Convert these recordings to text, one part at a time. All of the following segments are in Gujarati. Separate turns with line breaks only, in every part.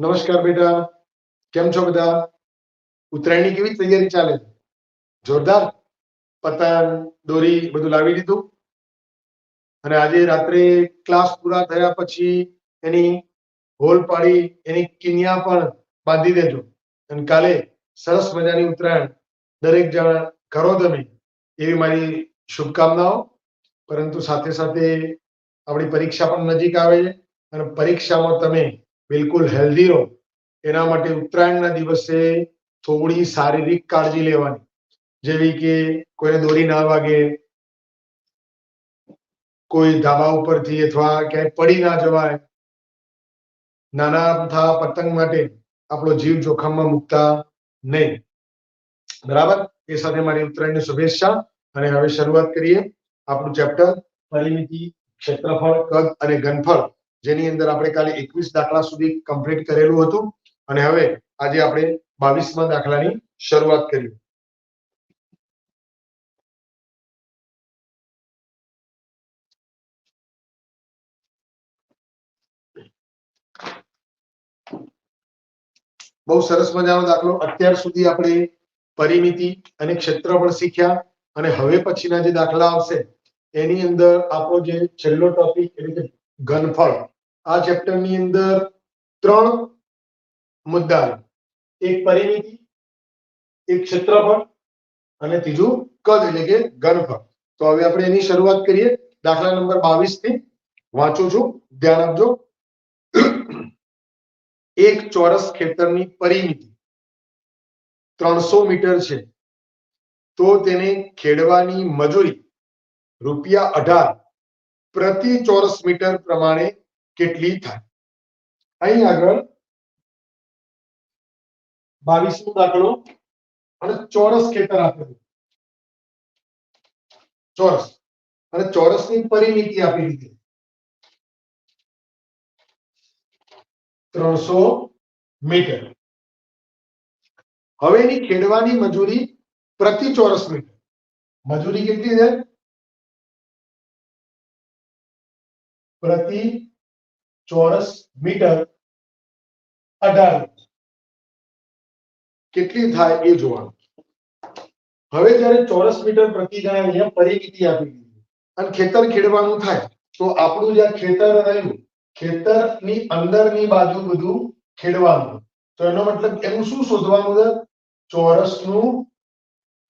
નમસ્કાર બેટા, કેમ છો બધા? ઉત્તરાયણની કેવી તૈયારી ચાલે જોરદાર? પતંગ, દોરી બધું લાવી દીધું? અને આજે રાત્રે ક્લાસ પૂરા થયા પછી એની હોલ પાડી, એની કિનિયા પણ બાંધી દેજો. અને કાલે સરસ મજાની ઉત્તરાયણ. દરેક જણ કરો તમે. એવી મારી શુભકામનાઓ. પરંતુ સાથે સાથે આપણી પરીક્ષા પણ નજીક આવે છે. અને પરીક્ષામાં તમે બિલકુલ હેલ્ધી રહો. એના માટે ઉત્તરાયણના દિવસે થોડી શારીરિક કાળજી લેવાની. જેવી કે કોઈને દોરી ના વાગે, કોઈ ધાબા ઉપરથી અથવા ક્યાંય પડી ના જવાય, નાના અમથા પતંગ માટે આપણો જીવ જોખમમાં મૂકતા નહીં. બરાબર? એ સાથે મારી ઉત્તરાયણની શુભેચ્છા અને હવે શરૂઆત કરીએ આપણું ચેપ્ટર પરિમિતિ, ક્ષેત્રફળ, કદ અને ઘનફળ. જેની અંદર આપણે કાલે એકવીસ દાખલા સુધી કમ્પ્લીટ કરેલું હતું. અને હવે આજે આપણે બાવીસમાં દાખલાની શરૂઆત કરી બહુ સરસ મજાનો દાખલો. અત્યાર સુધી આપણે પરિમિતિ અને ક્ષેત્રફળ શીખ્યા. અને હવે પછીના જે દાખલા આવશે, એની અંદર આપણો જે છેલ્લો ટોપિક એટલે કે ઘનફળ આ ચેપ્ટરની અંદર ત્રણ મુદ્દા એક પરિમિતિ, એક ક્ષેત્રફળ અને ત્રીજું કદ એટલે કે ઘનફળ. તો હવે આપણે એની શરૂઆત કરીએ. દાખલા નંબર બાવીસથી વાંચું છું. ધ્યાન આપજો. એક ચોરસ ખેતરની પરિમિતિ. ત્રણસો મીટર છે. તો તેને ખેડવાની મજૂરી રૂપિયા અઢાર પ્રતિ ચોરસ મીટર પ્રમાણે કેટલી થાય? અહીં આગળ બાવીસમો દાખલો અને ચોરસ ખેતર આપેલું ચોરસ. અને ચોરસની પરિમિતિ આપી દીધી. ત્રણસો મીટર. હવે એની ખેડવાની મજૂરી પ્રતિ ચોરસ મીટર. મજૂરી કેટલી છે? પ્રતિ ચોરસ મીટર અઢાર કેટલી થાય એ જોવાનું. હવે જ્યારે ચોરસ મીટર પ્રતિ જાય અહીંયા પરિમિતિ આપી દીધી. અને ખેતર ખેડવાનું થાય, તો આપણું જ્યાં ખેતર રહ્યું, ખેતરની અંદરની બાજુ બધું ખેડવાનું. તો એનો મતલબ એનું શું શોધવાનું છે? ચોરસનું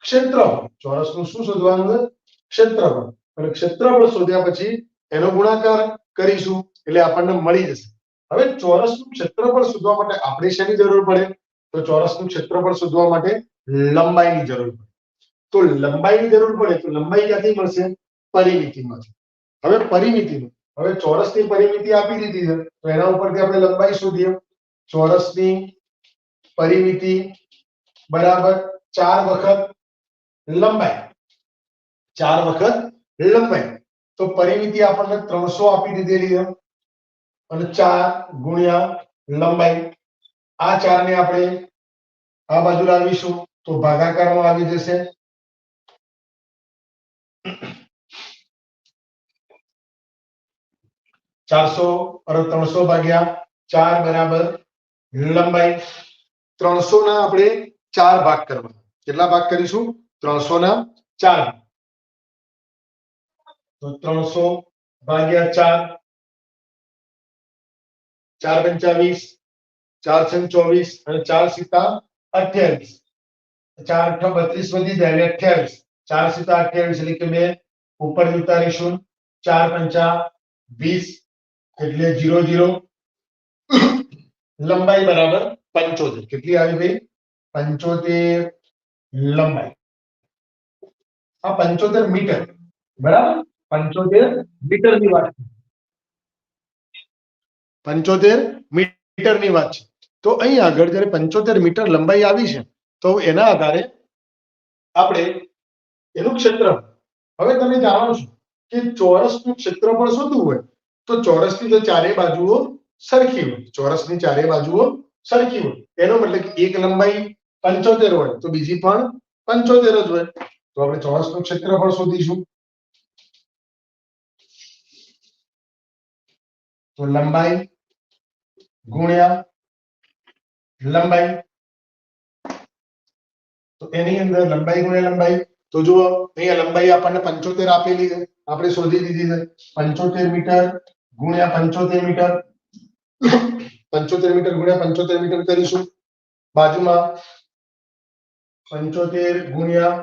ક્ષેત્રફળ. ચોરસનું શું શોધવાનું છે? ક્ષેત્રફળ. અને ક્ષેત્રફળ શોધ્યા પછી એનો ગુણાકાર કરીશું. એટલે આપણને મળી જશે. હવે ચોરસનું ક્ષેત્રફળ શોધવા માટે આપણે શેની જરૂર પડે? તો ચોરસનું ક્ષેત્રફળ શોધવા માટે લંબાઈની જરૂર પડે. તો લંબાઈની જરૂર પડે તો લંબાઈ ક્યાંથી મળશે? પરિમિતિમાંથી હવે પરિમિતિનું. હવે ચોરસની પરિમિતિ આપી દીધી છે. તો એના ઉપરથી આપણે લંબાઈ શોધીએ. ચોરસની પરિમિતિ બરાબર ચાર વખત લંબાઈ. ચાર વખત લંબાઈ. તો પરિમિતિ આપણને ત્રણસો આપી દીધેલી છે. અને ચાર ગુણ્યા લંબાઈ. આ ચાર ને આપણે આ બાજુ લાવીશું તો ભાગાકારમાં આવી જશે. ચારસો અને ત્રણસો ભાગ્યા ચાર બરાબર લંબાઈ. ત્રણસો ના આપણે ચાર ભાગ કરવા કેટલા ભાગ કરીશું? ત્રણસો ના ચાર. તો ત્રણસો ભાગ્યા ચાર ચાર પંચાવીસ ચાર છંગ ચોવીસ અને ચાર સીતા અઠ્યાવીસ ચાર અઠ બત્રીસ વધી જાય એટલે અઠ્યાવીસ ચાર સીતા અઠ્યાવીસ એટલે કે બે ઉપર ઉતારીશું ચાર પંચા વીસ એટલે જીરો જીરો લંબાઈ બરાબર પંચોતેર કેટલી આવી ભાઈ પંચોતેર લંબાઈ આ પંચોતેર મીટર બરાબર પંચોતેર મીટરની વાત છે. પંચોતેર મીટરની વાત છે. તો અહીં આગળ જયારે પંચોતેર મીટર લંબાઈ આવી છે, તો એના આધારે આપણે એનું ક્ષેત્ર, હવે તમે જાણો છો કે ચોરસનું ક્ષેત્રફળ શોધવું હોય, તો ચોરસની તો ચારે બાજુઓ સરખી હોય. ચોરસની ચારે બાજુઓ સરખી હોય. એનો મતલબ કે એક લંબાઈ પંચોતેર હોય, તો બીજી પણ પંચોતેર જ હોય. તો આપણે ચોરસનું ક્ષેત્રફળ શોધીશું. તો લંબાઈ ગુણ્યા લંબાઈ તો એની અંદર લંબાઈ ગુણ્યા લંબાઈ, તો જુઓ, અહીંયા લંબાઈ આપણને પંચોતેર આપેલી છે. આપણે શોધી દીધી છે. પંચોતેર મીટર ગુણ્યા પંચોતેર મીટર. પંચોતેર મીટર ગુણ્યા પંચોતેર મીટર કરીશું. બાજુમાં પંચોતેર ગુણ્યા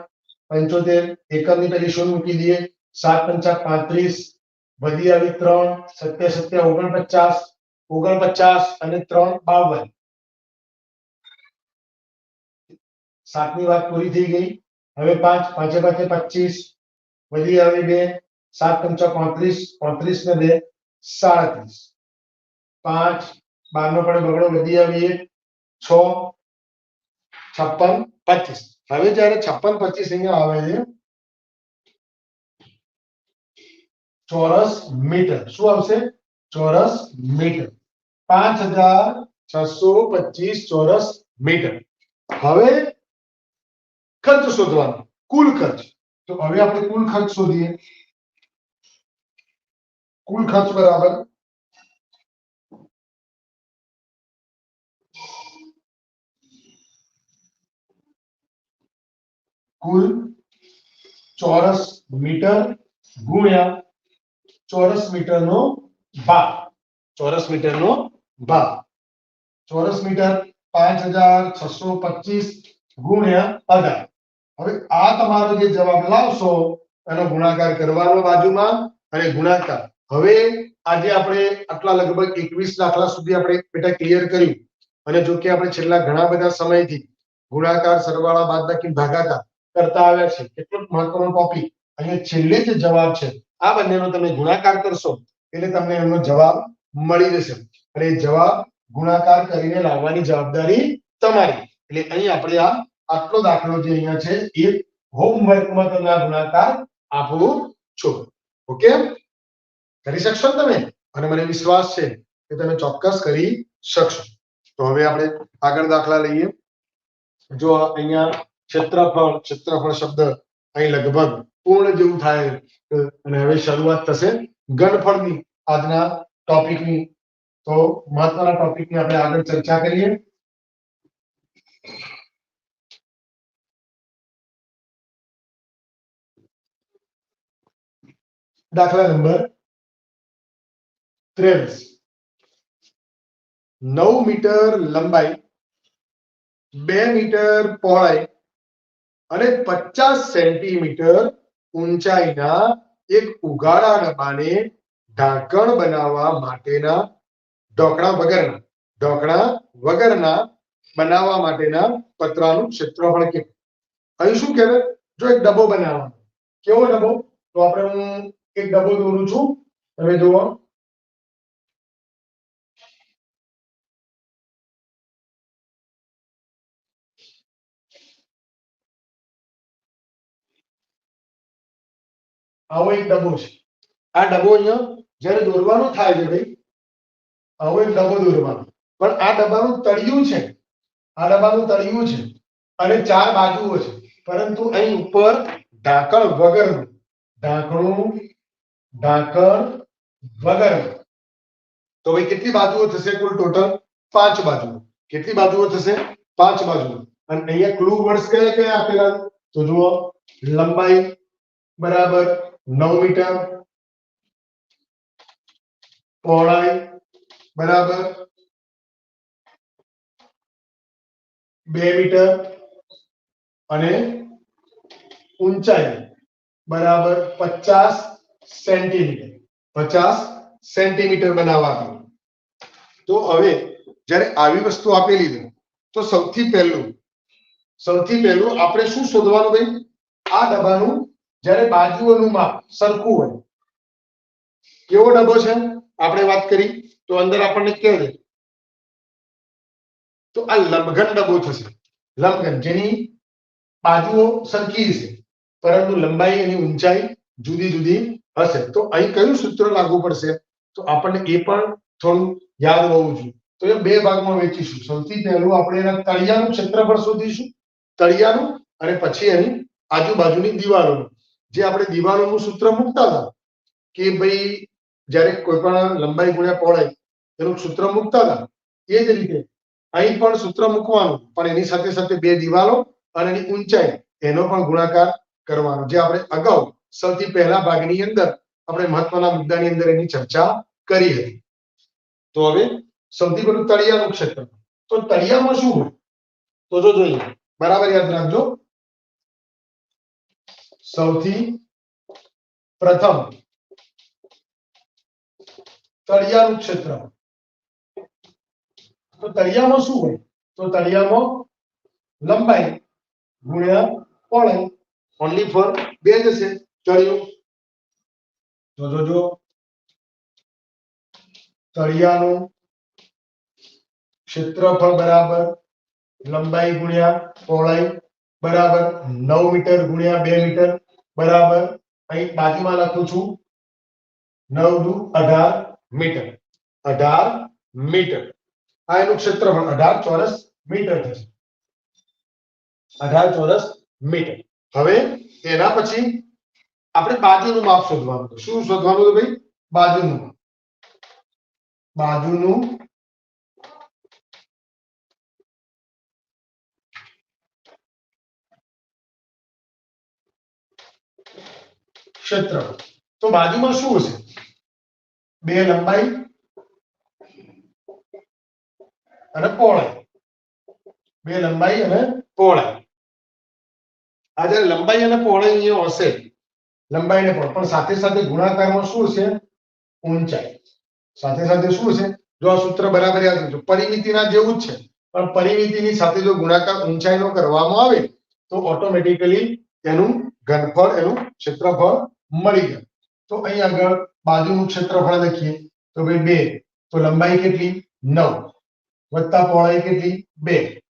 પંચોતેર એકમની પેલી શૂન્ય મૂકી દઈએ. સાત પંચા પાંત્રીસ, વધી આવી ત્રણ, સત્યા સત્યા ઓગણપચાસ ઓગણપચાસ અને ત્રણ બાવન સાતની વાત પૂરી થઈ ગઈ હવે પાંચ પાંચે પાંચે પચીસ વધી આવી બે સાત પંચા પાંત્રીસ પાંત્રીસ ને બે સાડત્રીસ પાંચ બાર નો પણ બગડો વધી આવી એક છ છપ્પન પચીસ હવે જ્યારે છપ્પન પચીસ અહીંયા આવે છે ચોરસ મીટર શું આવશે ચોરસ મીટર પાંચ હજાર છસો પચીસ ચોરસ મીટર. હવે ખર્ચ શોધવાનો, કુલ ખર્ચ. તો હવે આપણે કુલ ખર્ચ શોધીએ. કુલ ખર્ચ બરાબર. કુલ ચોરસ મીટર ગુણ્યા ચોરસ મીટરનો ભાગ. ચોરસ મીટરનો ભાગ ચોરસ મીટર પાંચ હજાર છસો પચીસ ગુણ્યા અઢાર. હવે આ તમારો જે જવાબ લાવશો, એનો ગુણાકાર કરવાનો બાજુમાં અને ગુણાકાર. હવે આજે આપણે આટલા લગભગ એકવીસ દાખલા સુધી આપણે બેટા ક્લિયર કર્યું. અને જો કે આપણે છેલ્લા ઘણા બધા સમયથી ગુણાકાર સરવાળા બાદબાકી ભાગાકાર કરતા આવ્યા છે. કેટલો મહત્વનો ટોપિક અહીંયા છેલ્લે જે જવાબ છે, આ બંનેનો તમે ગુણાકાર કરશો એટલે તમને એનો જવાબ મળી જશે. અને જવાબ ગુણાકાર કરીને લાવવાની જવાબદારી તમારી. એટલે અહીં આપણે આ આટલો દાખલો જે અહીંયા છે, એ હોમવર્કમાં તમે ગુણાકાર આપો છો. ઓકે? કરી શકશો તમે? અને મને વિશ્વાસ છે કે તમે ચોક્કસ કરી શકશો. તો હવે આપણે આગળ દાખલા લઈએ. જો અહીંયા ક્ષેત્રફળ ક્ષેત્રફળ શબ્દ અહીં લગભગ પૂર્ણ જેવું થાય, અને હવે શરૂઆત થશે ગણફળની આજના ટોપિકની તો મહત્વના ટોપિકની આપણે આગળ ચર્ચા કરીએ દાખલા નંબર ત્રેવીસ નવ મીટર લંબાઈ બે મીટર પહોળાઈ અને પચાસ સેન્ટીમીટર ઊંચાઈના એક ઉઘાડા ડબ્બાને ઢાંકણ બનાવવા માટેના ઢોકણા વગરના. ઢોકણા વગરના બનાવવા માટેના પતરાનું ક્ષેત્રફળ કેટલું અહીં શું કહેવાય? જો એક ડબ્બો બનાવવાનો કેવો ડબ્બો? તો આપણે હું એક ડબ્બો દોરું છું. તમે જુઓ. આવો એક ડબ્બો છે. આ ડબ્બો અહીંયા જ્યારે દોરવાનો થાય છે ભાઈ આવો એક ડબ્બો દોરવાનો પણ આ ડબ્બાનું તળિયું છે. આ ડબ્બાનું તળિયું છે. અને ચાર બાજુઓ છે. પરંતુ અહીં ઉપર ઢાંકણ વગરનું, ઢાંકણું, ઢાંકણ વગરનું. તો ભાઈ કેટલી બાજુઓ થશે કુલ ટોટલ? પાંચ બાજુઓ. કેટલી બાજુઓ થશે? પાંચ બાજુઓ. અને અહીંયા ક્લુ વર્ષ કયા કયા આપેલા? તો જુઓ, લંબાઈ બરાબર નવ મીટર. પહોળાઈ બરાબર? બે મીટર અને ઊંચાઈ. બરાબર પચાસ સેન્ટીમીટર. પચાસ સેન્ટીમીટર બનાવવાનું. તો હવે જ્યારે આવી વસ્તુ આપેલી છે તો સૌથી પહેલું સૌથી પહેલું આપણે શું શોધવાનું ભાઈ? આ ડબ્બાનું જ્યારે બાજુઓનું માપ સરખું હોય. કેવો ડબ્બો છે? આપણે વાત કરી. તો અંદર આપણને કહે છે? તો આ લંબઘન ડબ્બો થશે. લંબઘન જેની બાજુઓ સરખી છે પરંતુ લંબાઈ એની ઊંચાઈ જુદી જુદી હશે. તો અહીં કયું સૂત્ર લાગુ પડશે? તો આપણને એ પણ થોડું યાદ હોવું જોઈએ. તો એ બે ભાગમાં વેચીશું સૌથી પહેલું આપણે એના તળિયાનું ક્ષેત્રફળ શોધીશું. તળિયાનું અને પછી એની આજુબાજુની દિવાલોનું. જે આપણે દિવાલોનું સૂત્ર મૂકતા હતા કે ભાઈ જ્યારે કોઈ પણ લંબાઈ ગુણ્યા પહોળાઈ એનું સૂત્ર મૂકતા હતા. એ જ રીતે અહીં પણ સૂત્ર મૂકવાનું, પણ એની સાથે સાથે બે દિવાલો અને એની ઊંચાઈ, એનો પણ ગુણાકાર કરવાનો. જે આપણે અગાઉ સૌથી પહેલા ભાગની અંદર આપણે મહત્વના મુદ્દાની અંદર એની ચર્ચા કરી હતી. તો હવે સૌથી પહેલું તળિયાનું ક્ષેત્ર. તો તળિયામાં શું હોય? તો જો જોઈએ, બરાબર યાદ રાખજો. સૌથી પ્રથમ તળિયાનું ક્ષેત્ર તો તળિયામાં શું હોય તો તળિયામાં લંબાઈ ગુણ્યા પહોળાઈ ઓનલી ફોર બે જ હશે તળિયું તો જોજો તળિયાનું ક્ષેત્રફળ બરાબર લંબાઈ ગુણ્યા પહોળાઈ બરાબર નવ મીટર ગુણ્યા બે મીટર બરાબર અહીં બાજુમાં લખું છું નવ દુ અઢાર મીટર અઢાર મીટર આ એનું ક્ષેત્રફળ અઢાર ચોરસ મીટર થશે. અઢાર ચોરસ મીટર. હવે એના પછી આપણે બાજુનું માપ શોધવાનું શું શોધવાનું ભાઈ? બાજુનું બાજુનું ક્ષેત્રફળ. તો બાજુમાં શું હશે? બે લંબાઈ અને પહોળાઈ બે લંબાઈ અને પહોળાઈ આ જ્યારે લંબાઈ અને પહોળાઈ અહીંયા હશે, લંબાઈ ને પણ સાથે સાથે ગુણાકારમાં શું છે? ઊંચાઈ. સાથે સાથે શું છે? જો આ સૂત્ર બરાબર યાદ રાખજો, પરિમિતિના જેવું જ છે. પણ પરિમિતિની સાથે જો ગુણાકાર ઊંચાઈનો કરવામાં આવે, તો ઓટોમેટિકલી એનું ઘનફળ, એનું ક્ષેત્રફળ મળી જાય. તો અહીં આગળ બાજુનું ક્ષેત્રફળ લખીએ. તો ભાઈ બે. તો લંબાઈ કેટલી? નવ. વત્તા પહોળાઈ કેટલી? બે.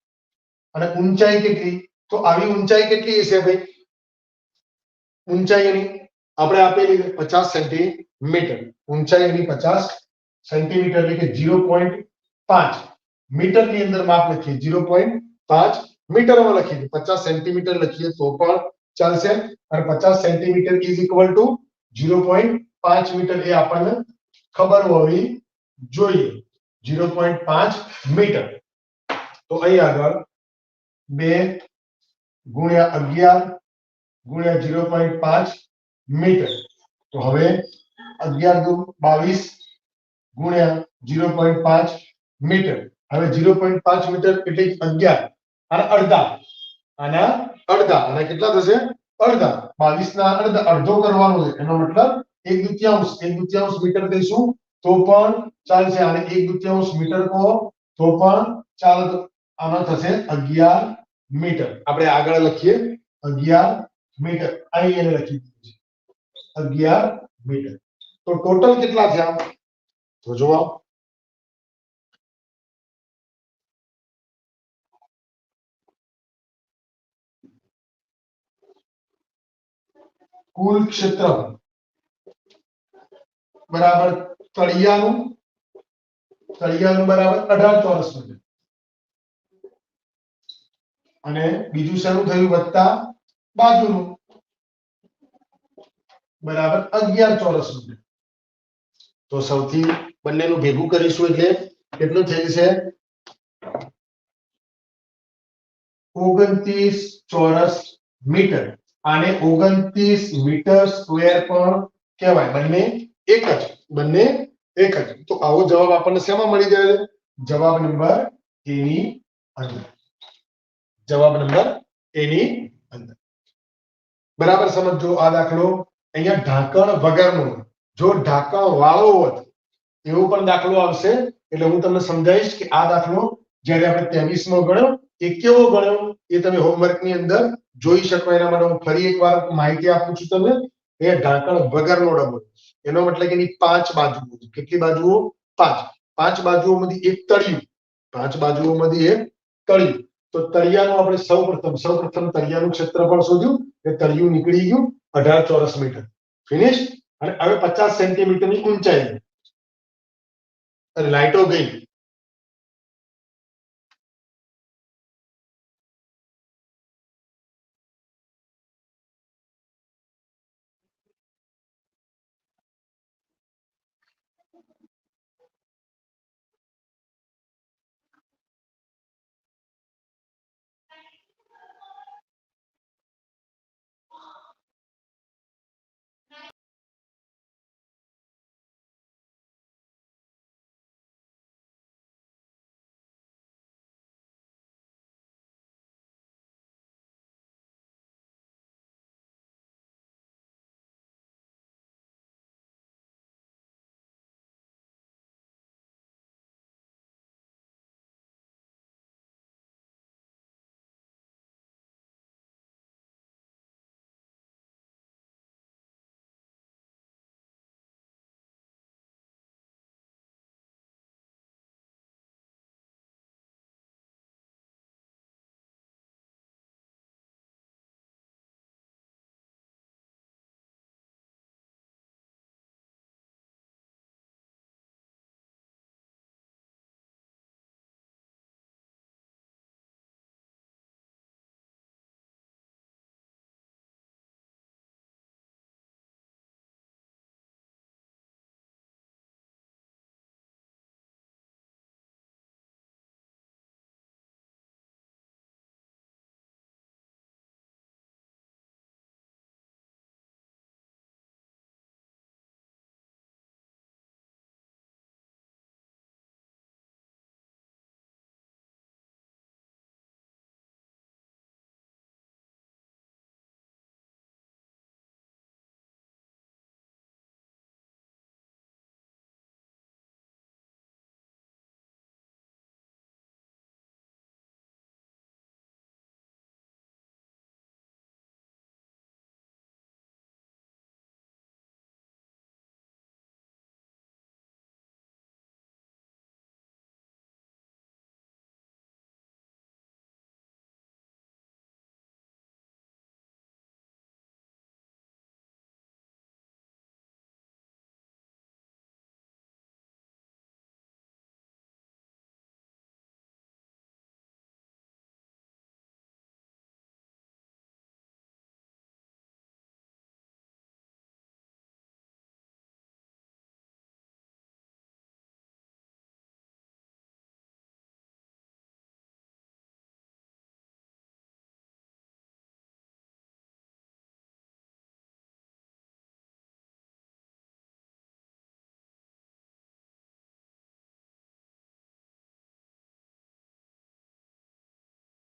અને ઊંચાઈ કેટલી? તો આવી ઊંચાઈ કેટલી હશે ભાઈ? ઊંચાઈ એની આપણે આપેલી છે પચાસ સેન્ટીમીટર. ઊંચાઈ એની પચાસ સેન્ટીમીટર એટલે કે ઝીરો પોઈન્ટ પાંચ. મીટરની અંદર માપ લખીએ. ઝીરો પોઈન્ટ પાંચ મીટરમાં લખીએ. પચાસ સેન્ટીમીટર લખીએ તો પણ ચાલશે. અને પચાસ centimetre is equal to zero point પાંચ મીટર એ આપણને ખબર હોવી જોઈએ. ઝીરો પોઈન્ટ પાંચ મીટર. તો અહીં આગળ બે ગુણ્યા અગિયાર ગુણ્યા જીરો પોઈન્ટ પાંચ મીટર. તો હવે અગિયાર દુ બાવીસ ગુણ્યા જીરો પોઈન્ટ પાંચ મીટર. હવે જીરો પોઈન્ટ પાંચ મીટર એટલે અગિયાર. અને અડધા. આના અડધા. અને કેટલા થશે? અડધા. બાવીસ ના અડધા. અડધો કરવાનો છે. એનો મતલબ એક દુત્યાંશ. એક દુત્યાંશ મીટર કહીશું તો પણ ચાલશે અને એક દુત્યાંશ મીટર કહો તો પણ ચાલે તો આમાં થશે અગિયાર મીટર આપણે આગળ લખીએ અગિયાર મીટર અહીં એને લખી દીધું છે અગિયાર મીટર તો ટોટલ કેટલા થયા તો જુઓ કુલ ક્ષેત્રફળ બરાબર તળિયાનું તળિયાનું બરાબર અઢાર ચોરસ મીટર. અને બીજું શરૂ થયું વત્તા બાજુનું. બરાબર અગિયાર ચોરસ મીટર. તો સૌથી બંનેનું ભેગું કરીશું એટલે કેટલું થઈ જશે? ઓગણત્રીસ ચોરસ મીટર. આને ઓગણત્રીસ મીટર સ્ક્વેર પણ કહેવાય. બંને એક જ, બંને એક જ. તો આવો જવાબ આપણને શેમાં મળી જાય? જવાબ નંબર એની અંદર. જવાબ નંબર એની અંદર. બરાબર સમજો આ દાખલો અહીંયા ઢાંકણ વગરનો, જો ઢાંકણ વાળો હોત, એવો પણ દાખલો આવશે. એટલે હું તમને સમજાવીશ કે આ દાખલો જ્યારે આપણે ત્રેવીસમાં ગણ્યો, એ કેવો ગણ્યો? એ તમે હોમવર્કની અંદર જોઈ શકો. એના માટે હું ફરી એકવાર માહિતી આપું છું તમને. એ ઢાંકણ વગરનો ડબો એનો મતલબ કે એની પાંચ બાજુઓ. કેટલી બાજુઓ? પાંચ. પાંચ બાજુઓમાંથી એક તળિયું. પાંચ બાજુઓમાંથી એક તળિયું. તો તળિયાનું આપણે સૌ પ્રથમ સૌ પ્રથમ તળિયાનું ક્ષેત્રફળ શોધ્યું. એ તળિયું નીકળી ગયું અઢાર ચોરસ મીટર. ફિનિશ અને હવે પચાસ સેન્ટીમીટરની ઊંચાઈ. અને લાઈટો ગઈ.